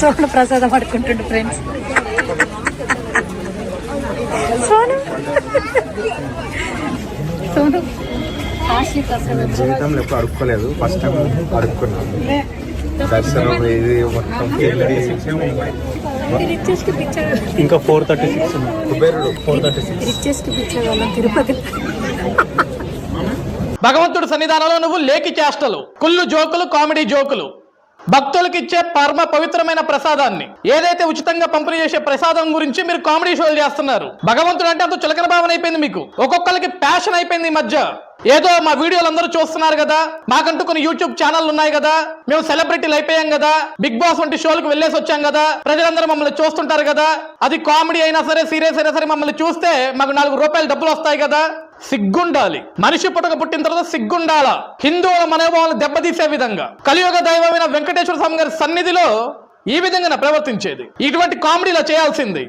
సోను ప్రసాదం పడుకుంటుండు ఫ్రెండ్స్. సోను సోను జీవితంలో ఎప్పుడు అడుక్కోలేదు. ఫస్ట్ టైం అడుక్కున్నాను దర్శనం ఇది మొత్తం ఇంకా ఫోర్ థర్టీ సిక్స్ కుబేరుడు. Four thirty six. తిరుపతి. భగవంతుడి సన్నిధానంలో నువ్వు లేకి చేష్టలు కుళ్ళు జోకులు కామెడీ జోకులు. భక్తులకు ఇచ్చే పరమ పవిత్రమైన ప్రసాదాన్ని. ఏదైతే ఉచితంగా పంపిణీ చేసే ప్రసాదం గురించి మీరు కామెడీ షోలు చేస్తున్నారు. భగవంతుడు అంటే అంత చులకన భావన అయిపోయింది మీకు. ఒక్కొక్కరికి ప్యాషన్ అయిపోయింది ఈ మధ్య. ఏదో మా వీడియోలు అందరూ చూస్తున్నారు కదా. మాకంటూ కొన్ని యూట్యూబ్ ఛానల్ ఉన్నాయి కదా. మేము సెలబ్రిటీలు అయిపోయాం కదా. బిగ్ బాస్ వంటి షోలకు వెళ్ళేసి వచ్చాం కదా. ప్రజలందరూ మమ్మల్ని చూస్తుంటారు కదా. అది కామెడీ అయినా సరే సీరియస్ అయినా సరే మమ్మల్ని చూస్తే మాకు నాలుగు రూపాయలు డబ్బులు వస్తాయి కదా. సిగ్గుండాలి. మనిషి పుట్టక పుట్టిన తర్వాత సిగ్గుండాల? హిందువుల మనోభావాలు దెబ్బతీసే విధంగా. కలియుగ దైవమైన వెంకటేశ్వర స్వామి గారి సన్నిధిలో ఈ విధంగా ప్రవర్తించేది. ఇటువంటి కామెడీలో చేయాల్సింది.